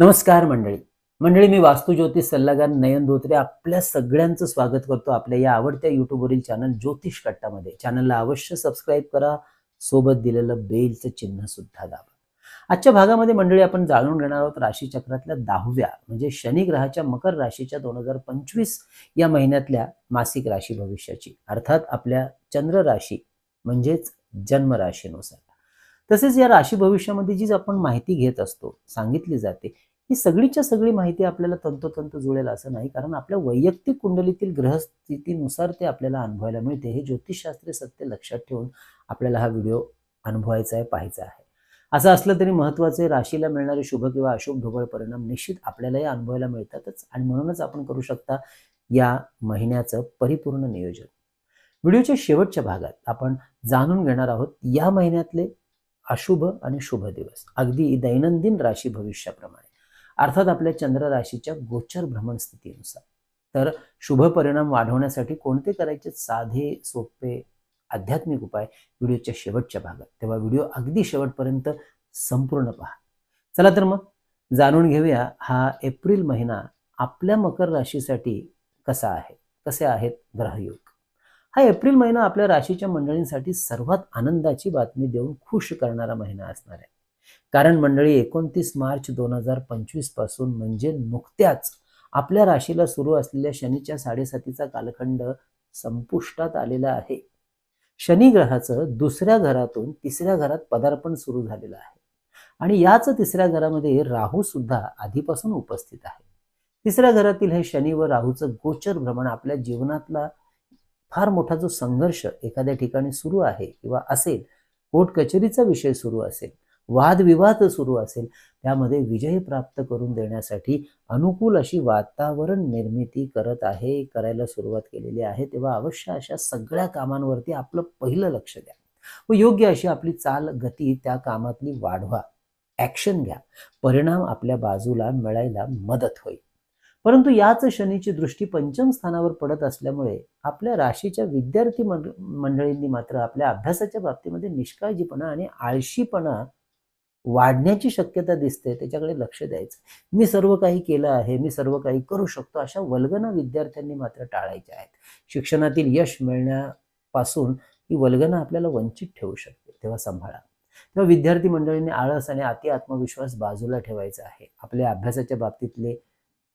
नमस्कार मंडळी. मंडळी मी वास्तुज्योतिष सल्लागार नयन धोत्रे आपल्या सगळ्यांचं स्वागत करतो आपल्या या आवडत्या युट्यूबवरील चॅनल ज्योतिष कट्टामध्ये. चॅनलला अवश्य सबस्क्राईब करा सोबत दिलेलं बेलचं चिन्ह सुद्धा दाबा. आजच्या भागामध्ये मंडळी आपण जाणून घेणार आहोत राशीचक्रातल्या दहाव्या म्हणजे शनी ग्रहाच्या मकर राशीच्या दोन हजार पंचवीस या महिन्यातल्या मासिक राशी भविष्याची. अर्थात आपल्या चंद्र राशी म्हणजेच जन्म राशीनुसार. तसेच या राशी भविष्यामध्ये जी आपण माहिती घेत असतो सांगितली जाते ही सगळीच्या सगळी माहिती आपल्याला तंतोतंत जुळेल असं नाही. कारण आपल्या वैयक्तिक कुंडलीतील ग्रहस्थितीनुसार ते आपल्याला अनुभवायला मिळते. हे ज्योतिषशास्त्रीय सत्य लक्षात ठेवून आपल्याला हा व्हिडिओ अनुभवायचा आहे पाहायचा आहे. असं असलं तरी महत्त्वाचे राशीला मिळणारे शुभ किंवा अशुभ ढोबळ परिणाम निश्चित आपल्यालाही अनुभवायला मिळतातच. आणि म्हणूनच आपण करू शकता या महिन्याचं परिपूर्ण नियोजन. व्हिडिओच्या शेवटच्या भागात आपण जाणून घेणार आहोत या महिन्यातले अशुभ आणि शुभ दिवस. अगदी दैनंदिन राशी भविष्याप्रमाणे. अर्थात आपल्या चंद्र राशीच्या गोचर भ्रमण स्थितीनुसार. तर शुभ परिणाम वाढवण्यासाठी कोणते करायचे साधे सोपे आध्यात्मिक उपाय व्हिडिओच्या शेवटच्या भागात. तेव्हा व्हिडिओ अगदी शेवटपर्यंत संपूर्ण पहा. चला तर मग जाणून घेऊया हा एप्रिल महिना आपल्या मकर राशीसाठी कसा आहे कसे आहेत ग्रहयोग. हा एप्रिल महिना आपल्या राशीच्या मंडळींसाठी सर्वात आनंदाची बातमी देऊन खुश करणारा महिना असणार आहे. कारण मंडळी एकोणतीस मार्च दोन हजार पंचवीसपासून म्हणजे नुकत्याच आपल्या राशीला सुरू असलेल्या शनीच्या साडेसातीचा कालखंड संपुष्टात आलेला आहे. शनी ग्रहाचं दुसऱ्या घरातून तिसऱ्या घरात पदार्पण सुरू झालेलं आहे. आणि याच तिसऱ्या घरामध्ये राहू सुद्धा आधीपासून उपस्थित आहे. तिसऱ्या घरातील हे शनी व राहूचं गोचर भ्रमण आपल्या जीवनातला फार मोठा जो संघर्ष एखाद्या ठिकाणी सुरू आहे किंवा असेल कोर्ट कचेरीचा विषय सुरू असेल वादविवाद सुरू असेल त्यामध्ये विजय प्राप्त करून देण्यासाठी अनुकूल अशी वातावरण निर्मिती करत आहे करायला सुरुवात केलेली आहे. तेव्हा अवश्य अशा सगळ्या कामांवरती आपलं पहिलं लक्ष द्या. व योग्य अशी आपली चाल गती त्या कामातली वाढवा. ॲक्शन घ्या. परिणाम आपल्या बाजूला मिळायला मदत होईल. परंतु याच शनीची दृष्टी पंचम स्थानावर पडत असल्यामुळे आपल्या राशीच्या विद्यार्थी मंडळींनी मात्र आपल्या अभ्यासाच्या बाबतीमध्ये निष्काळजीपणा आणि आळशीपणा वाढण्याची शक्यता दिसते त्याच्याकडे लक्ष द्यायचं. मी सर्व काही केलं आहे मी सर्व काही करू शकतो अशा वल्गना विद्यार्थ्यांनी मात्र टाळायच्या आहेत. शिक्षणातील यश मिळण्यापासून ही वल्गना आपल्याला वंचित ठेवू शकते तेव्हा सांभाळा. तेव्हा विद्यार्थी मंडळींनी आळस आणि अति आत्मविश्वास बाजूला ठेवायचा आहे. आपल्या अभ्यासाच्या बाबतीतले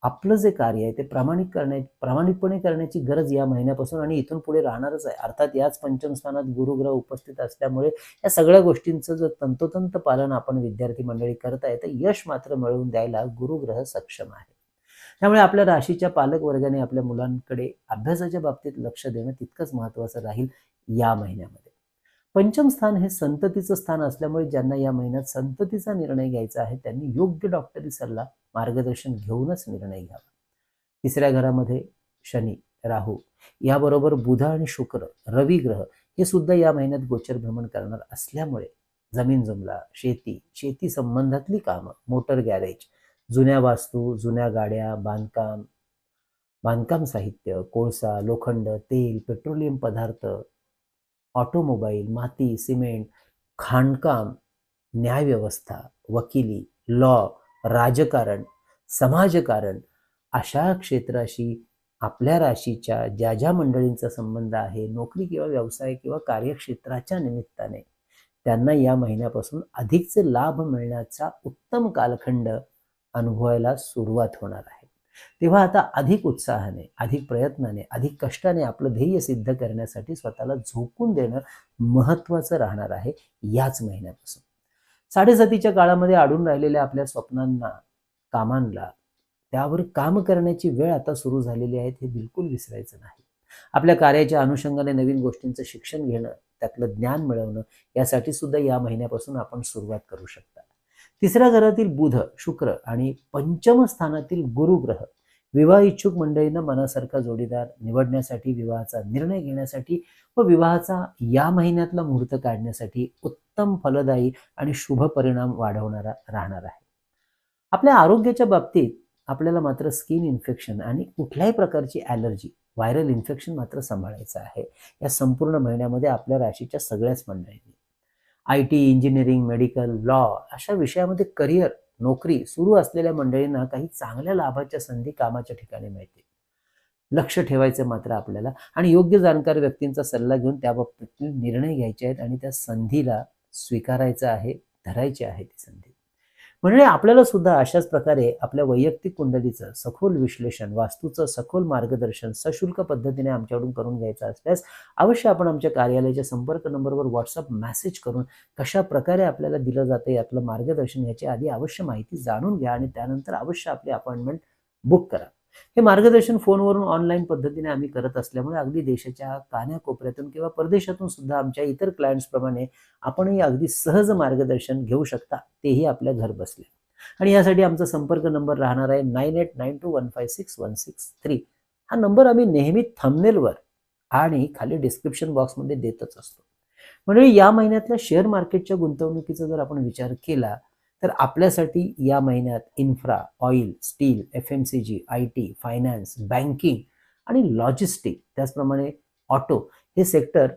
आपलं जे कार्य आहे ते प्रामाणिक करण्या प्रामाणिकपणे करण्याची गरज या महिन्यापासून आणि इथून पुढे राहणारच आहे. अर्थात याच पंचम स्थानात गुरुग्रह उपस्थित असल्यामुळे या सगळ्या गोष्टींचं जर तंतोतंत पालन आपण विद्यार्थी मंडळी करत आहे तर यश मात्र मिळवून द्यायला गुरुग्रह सक्षम आहे. त्यामुळे आपल्या राशीच्या पालक वर्गाने आपल्या मुलांकडे अभ्यासाच्या बाबतीत लक्ष देणं तितकंच महत्त्वाचं राहील या महिन्यामध्ये. पंचम स्थान हे संततीचं स्थान असल्यामुळे ज्यांना या महिन्यात संततीचा निर्णय घ्यायचा आहे त्यांनी योग्य डॉक्टरी सल्ला मार्गदर्शन घेऊनच निर्णय घ्यावा. तिसऱ्या घरामध्ये शनी राहू याबरोबर बुध आणि शुक्र रवी ग्रह हे सुद्धा या महिन्यात गोचर भ्रमण करणार असल्यामुळे जमीन जमला शेती शेती संबंधातली कामं मोटर गॅरेज जुन्या वास्तू जुन्या गाड्या बांधकाम बांधकाम साहित्य कोळसा लोखंड तेल पेट्रोलियम पदार्थ ऑटोमोबाईल माती सिमेंट खाणकाम न्यायव्यवस्था वकिली लॉ राजकारण समाजकारण अशा क्षेत्राशी आपल्या राशीच्या ज्या ज्या मंडळींचा संबंध आहे नोकरी किंवा व्यवसाय किंवा कार्यक्षेत्राच्या निमित्ताने त्यांना या महिन्यापासून अधिकचे लाभ मिळण्याचा उत्तम कालखंड अनुभवायला सुरुवात होणार आहे. तेव्हा आता अधिक उत्साहाने अधिक प्रयत्नाने अधिक कष्टाने आपलं ध्येय सिद्ध करण्यासाठी स्वतःला झोकून देणं महत्त्वाचं राहणार आहे याच महिन्यापासून. साडेसातीच्या काळामध्ये अडून राहिलेल्या आपल्या स्वप्नांना कामांना त्यावर काम करण्याची वेळ आता सुरू झालेली आहे हे बिलकुल विसरायचं नाही. आपल्या कार्याच्या अनुषंगाने नवीन गोष्टींचं शिक्षण घेणं त्यातलं ज्ञान मिळवणं यासाठी सुद्धा या महिन्यापासून आपण सुरुवात करू शकता. तिसऱ्या घरातील बुध शुक्र आणि पंचम स्थानातील गुरुग्रह विवाह इच्छुक मंडळींना मनासारखा जोडीदार निवडण्यासाठी विवाहाचा निर्णय घेण्यासाठी व विवाहाचा या महिन्यातला मुहूर्त काढण्यासाठी उत्तम फलदायी आणि शुभ परिणाम वाढवणारा राहणार आहे. आपल्या आरोग्याच्या बाबतीत आपल्याला मात्र स्किन इन्फेक्शन आणि कुठल्याही प्रकारची ॲलर्जी व्हायरल इन्फेक्शन मात्र सांभाळायचं आहे. या संपूर्ण महिन्यामध्ये आपल्या राशीच्या सगळ्याच मंडळींनी I T engineering medical law अशा विषयामध्ये करिअर नोकरी सुरू असलेल्या मंडळींना काही चांगल्या लाभाच्या संधी कामाच्या ठिकाणी मिळतील. लक्ष ठेवायचं मात्र आपल्याला आणि योग्य जाणकार व्यक्तींचा सल्ला घेऊन त्याबाबतीतील निर्णय घ्यायचे आहेत आणि त्या संधीला स्वीकारायचं आहे धरायची आहे ती संधी. म्हणजे आपल्याला सुद्धा अशाच प्रकारे आपल्या वैयक्तिक कुंडलीचं सखोल विश्लेषण वास्तूचं सखोल मार्गदर्शन सशुल्क पद्धतीने आमच्याकडून करून घ्यायचं असल्यास अवश्य आपण आमच्या कार्यालयाच्या संपर्क नंबरवर व्हॉट्सअप मेसेज करून कशा प्रकारे आपल्याला दिलं जातं यातलं मार्गदर्शन याची आधी अवश्य माहिती जाणून घ्या आणि त्यानंतर अवश्य आपली अपॉइंटमेंट बुक करा. हे मार्गदर्शन फोनवरून ऑनलाईन पद्धतीने आम्ही करत असल्यामुळे अगदी देशाच्या कान्याकोपऱ्यातून किंवा परदेशातून सुद्धा आमच्या इतर क्लायंट्सप्रमाणे आपणही अगदी सहज मार्गदर्शन घेऊ शकता तेही आपल्या घर बसले आणि यासाठी आमचा संपर्क नंबर राहणार आहे nine eight nine two one five six one six three हा नंबर आम्ही नेहमी थंबनेलवर आणि खाली डिस्क्रिप्शन बॉक्समध्ये देतच असतो. म्हणजे या महिन्यातल्या शेअर मार्केटच्या गुंतवणुकीचा जर आपण विचार केला तर आपल्यासाठी या महिन्यात infra oil steel F M C G I T finance banking आणि लॉजिस्टिक त्याचप्रमाणे ऑटो हे सेक्टर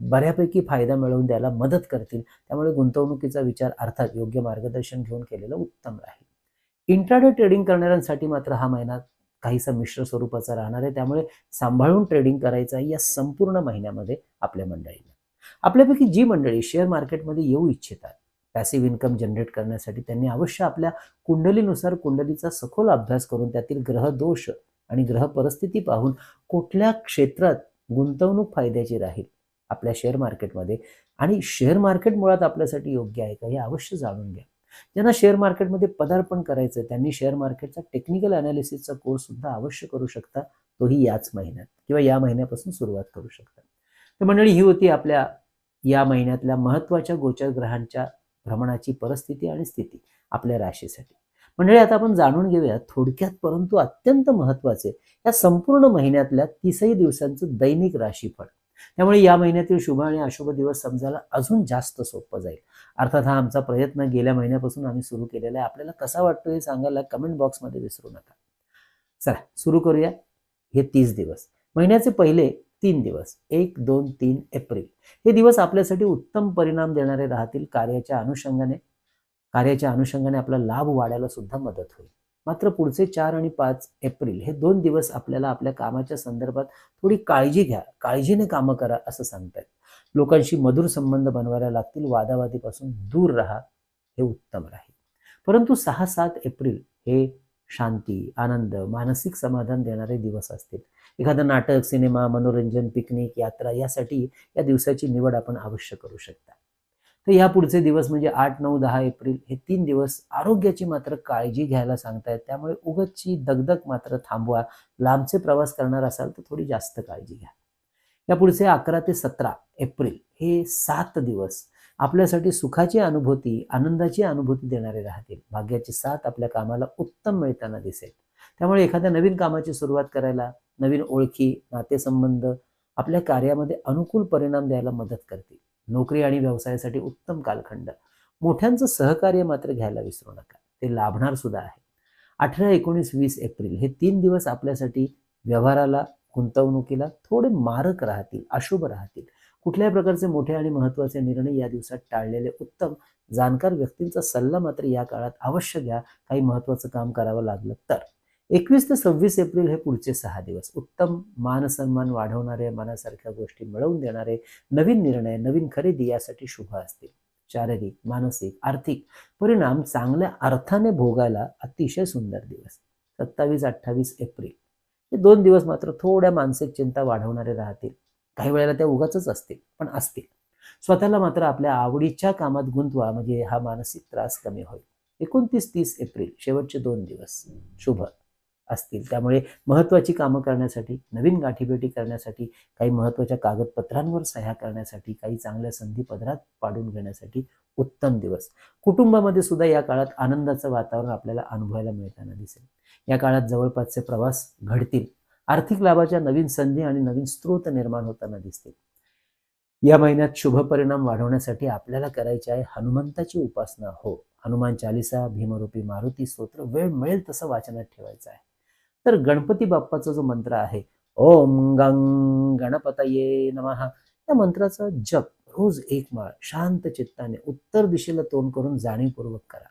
बऱ्यापैकी फायदा मिळवून द्यायला मदत करतील. त्यामुळे गुंतवणुकीचा विचार अर्थात योग्य मार्गदर्शन घेऊन केलेलं उत्तम राहील. इंट्राडे ट्रेडिंग करणाऱ्यांसाठी मात्र हा महिना काहीसा मिश्र स्वरूपाचा राहणार आहे. त्यामुळे सांभाळून ट्रेडिंग करायचं आहे या संपूर्ण महिन्यामध्ये आपल्या मंडळींना. आपल्यापैकी जी मंडळी शेअर मार्केटमध्ये येऊ इच्छितात पॅसिव्ह इन्कम जनरेट करण्यासाठी त्यांनी अवश्य आपल्या कुंडलीनुसार कुंडलीचा सखोल अभ्यास करून त्यातील ग्रह दोष आणि ग्रह परिस्थिती पाहून कुठल्या क्षेत्रात गुंतवणूक फायद्याची राहील आपल्या शेअर मार्केटमध्ये आणि शेअर मार्केट मुळात आपल्यासाठी योग्य आहे का हे अवश्य जाणून घ्या. ज्यांना शेअर मार्केटमध्ये पदार्पण करायचं आहे त्यांनी शेअर मार्केटचा टेक्निकल अनालिसिसचा कोर्स सुद्धा अवश्य करू शकता. तोही याच महिन्यात किंवा या महिन्यापासून सुरुवात करू शकता. तर मंडळी ही होती आपल्या या महिन्यातल्या महत्त्वाच्या गोचर ग्रहांच्या भ्रमणाची परिस्थिती आणि स्थिती आपल्या राशीसाठी. मंडळी आता आपण जाणून घेऊया थोडक्यात परंतु अत्यंत महत्त्वाचे या संपूर्ण महिन्यातल्या तीसही दिवसांचं दैनिक राशीफळ. त्यामुळे या महिन्यातील शुभ आणि अशुभ दिवस समजायला अजून जास्त सोपं जाईल. अर्थात हा आमचा प्रयत्न गेल्या महिन्यापासून आम्ही सुरू केलेला आहे. आपल्याला कसा वाटतो हे सांगायला कमेंट बॉक्समध्ये विसरू नका. चला सुरू करूया. हे तीस दिवस. महिन्याचे पहिले तीन दिवस एक दोन तीन एप्रिल. हे दिवस आपल्यासाठी उत्तम परिणाम देणारे राहतील. कार्याच्या अनुषंगाने कार्याच्या अनुषंगाने आपला लाभ वाढायला सुद्धा मदत होईल. मात्र पुढचे चार आणि पाच एप्रिल हे दोन दिवस आपल्याला आपल्या कामाच्या संदर्भात थोडी काळजी घ्या. काळजीने कामं करा असं सांगतायत. लोकांशी मधुर संबंध बनवायला लागतील. वादावादीपासून दूर राहा. हे उत्तम राहील. परंतु सहा सात एप्रिल हे शांती आनंद मानसिक समाधान देणारे दिवस असतील. एखादं नाटक सिनेमा मनोरंजन पिकनिक यात्रा यासाठी या दिवसाची निवड आपण अवश्य करू शकता. तर या पुढचे दिवस म्हणजे आठ नऊ दहा एप्रिल हे तीन दिवस आरोग्याची मात्र काळजी घ्यायला सांगतायत. त्यामुळे उगतची दगदग मात्र थांबवा. लांबचे प्रवास करणार असाल तर थोडी जास्त काळजी घ्या. या पुढचे अकरा ते सतरा एप्रिल हे सात दिवस आपल्यासाठी सुखाची अनुभूती आनंदाची अनुभूती देणारे राहतील. भाग्याची साथ आपल्या कामाला उत्तम मिळताना दिसेल. त्यामुळे एखाद्या नवीन कामाची सुरुवात करायला नवीन ओळखी नातेसंबंध आपल्या कार्यामध्ये अनुकूल परिणाम द्यायला मदत करतील. नोकरी आणि व्यवसायासाठी उत्तम कालखंड. मोठ्यांचं सहकार्य मात्र घ्यायला विसरू नका. ते लाभणार सुद्धा आहे. अठरा एकोणीस वीस एप्रिल हे तीन दिवस आपल्यासाठी व्यवहाराला गुंतवणुकीला थोडे मारक राहतील अशुभ राहतील. कुठल्याही प्रकारचे मोठे आणि महत्त्वाचे निर्णय या दिवसात टाळलेले उत्तम जाणकार व्यक्तींचा सल्ला मात्र या काळात अवश्य घ्या. काही महत्त्वाचं काम करावं लागलं तर. एकवीस ते सव्वीस एप्रिल हे पुढचे सहा दिवस. उत्तम मानसन्मान वाढवणारे मनासारख्या गोष्टी मिळवून देणारे नवीन निर्णय नवीन खरेदी यासाठी शुभ असतील. शारीरिक मानसिक आर्थिक परिणाम चांगल्या अर्थाने भोगायला अतिशय सुंदर दिवस. सत्तावीस अठ्ठावीस एप्रिल हे दोन दिवस मात्र थोड्या मानसिक चिंता वाढवणारे राहतील. काही वेळेला त्या उगाच असतील पण असतील. स्वतःला मात्र आपल्या आवडीच्या कामात गुंतवा म्हणजे हा मानसिक त्रास कमी होईल. एकोणतीस तीस एप्रिल शेवटचे दोन दिवस. शुभ. असतील. त्यामुळे महत्त्वाची कामं करण्यासाठी नवीन गाठीभेटी करण्यासाठी काही महत्त्वाच्या कागदपत्रांवर सह्या करण्यासाठी काही चांगल्या संधी पदरात पाडून घेण्यासाठी उत्तम दिवस. कुटुंबामध्ये सुद्धा या काळात आनंदाचं वातावरण आपल्याला अनुभवायला मिळताना दिसेल. या काळात जवळपासचे प्रवास घडतील. आर्थिक लाभाच्या नवीन संधी आणि नवीन स्रोत निर्माण होताना दिसतील. या महिन्यात शुभ परिणाम वाढवण्यासाठी आपल्याला करायचे आहे हनुमंताची उपासना. हो हनुमान चालिसा भीमरूपी मारुती स्तोत्र वेळ मिळेल तसं वाचनात ठेवायचं आहे. तर गणपती बाप्पाचा जो मंत्र आहे ओम गंग गणपतये नमः या मंत्राचा जप रोज एक माळ शांत चित्ताने उत्तर दिशेला तोंड करून जाणीवपूर्वक करा.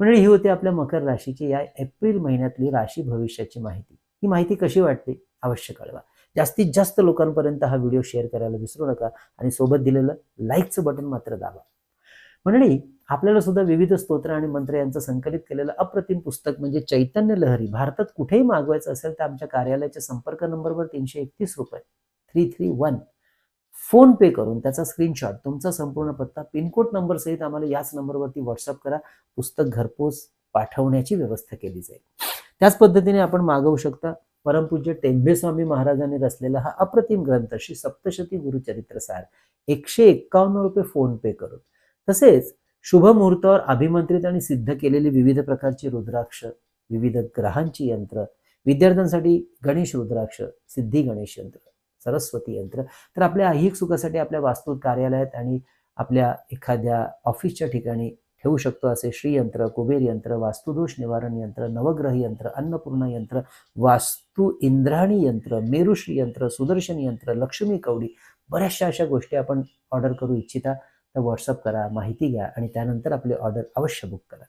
म्हणजे ही होती आपल्या मकर राशीची या एप्रिल महिन्यातली राशी भविष्याची माहिती. ही माहिती कशी वाटते अवश्य कळवा. जास्तीत जास्त लोकांपर्यंत हा व्हिडिओ शेअर करायला विसरू नका आणि सोबत दिलेलं लाईकचं बटन मात्र दाबा. मंडळी आपल्याला सुद्धा विविध स्तोत्र आणि मंत्र यांचं संकलित केलेलं अप्रतिम पुस्तक म्हणजे चैतन्य लहरी भारतात कुठेही मागवायचं असेल तर आमच्या कार्यालयाच्या संपर्क नंबरवर तीनशे एकतीस रुपये three three one PhonePe करून त्याचा स्क्रीनशॉट तुमचा संपूर्ण पत्ता पिनकोड नंबर सहित आम्हाला याच नंबरवरती व्हॉट्सअप करा. पुस्तक घरपोच पाठवण्याची व्यवस्था केली जाईल. त्याच पद्धतीने आपण मागवू शकता परमपूज्य टेंबे स्वामी महाराजांनी रचलेला हा अप्रतिम ग्रंथ श्री सप्तशती गुरुचरित्रसार एकशे एक्कावन्न रुपये फोन पे करून. तसेच शुभ मुहूर्तावर अभिमंत्रित आणि सिद्ध केलेली विविध प्रकारची रुद्राक्ष विविध ग्रहांची यंत्र विद्यार्थ्यांसाठी गणेश रुद्राक्ष सिद्धी गणेश यंत्र सरस्वती यंत्र. तर आपल्या ऐहिक सुखासाठी आपल्या वास्तू कार्यालयात आणि आपल्या एखाद्या ऑफिसच्या ठिकाणी ठेवू शकतो असे श्रीयंत्र कुबेर यंत्र वास्तुदोष निवारण यंत्र नवग्रह यंत्र अन्नपूर्णा यंत्र वास्तू इंद्राणी यंत्र मेरुश्री यंत्र सुदर्शन यंत्र लक्ष्मी कवडी. बऱ्याचशा अशा गोष्टी आपण ऑर्डर करू इच्छिता. तर व्हॉट्सअप करा माहिती घ्या आणि त्यानंतर आपली ऑर्डर अवश्य बुक करा.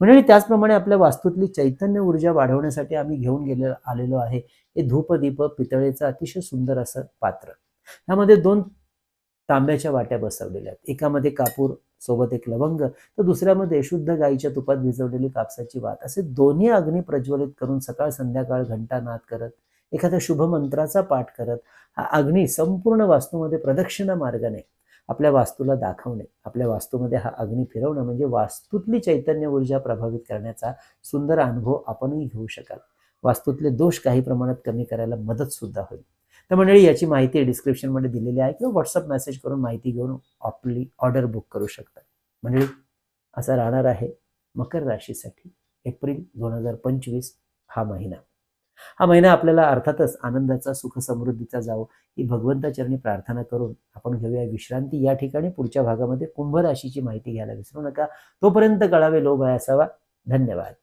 म्हणजे त्याचप्रमाणे आपल्या वास्तूतली चैतन्य ऊर्जा वाढवण्यासाठी आम्ही घेऊन गेले आलेलो आहे. हे धूपदीप पितळेचं अतिशय सुंदर असं पात्र. त्यामध्ये दोन तांब्याच्या वाट्या बसवलेल्या आहेत. एकामध्ये कापूर सोबत एक लवंग तर दुसऱ्यामध्ये शुद्ध गाईच्या तुपात भिजवलेली कापसाची वात. असे दोन्ही अग्नी प्रज्वलित करून सकाळ संध्याकाळ घंटा नाद करत एखाद्या शुभ मंत्राचा पाठ करत हा अग्नी संपूर्ण वास्तूमध्ये प्रदक्षिणा मार्गाने आपल्या वास्तूला दाखवणे. आपल्या वास्तूमध्ये हा अग्नी फिरवणं म्हणजे वास्तूतली चैतन्य ऊर्जा प्रभावित करण्याचा सुंदर अनुभव आपणही घेऊ शकाल. वास्तूतले दोष काही प्रमाणात कमी करायला मदत सुद्धा होईल. तर मंडळी याची माहिती डिस्क्रिप्शनमध्ये दिलेली आहे किंवा व्हॉट्सअप मेसेज करून माहिती घेऊन आपली ऑर्डर बुक करू शकता. मंडळी असा राहणार आहे मकर राशीसाठी एप्रिल दोन हजार पंचवीस हा महिना. हा महिना आपल्याला अर्थातच आनंदाचा सुख समृद्धीचा जावो ही भगवंताचरणी प्रार्थना करून आपण घेऊया विश्रांती. या ठिकाणी पुढच्या भागामध्ये कुंभ राशीची माहिती घ्यायला विसरू नका. तोपर्यंत कळावे लोभ आहे असावा. धन्यवाद.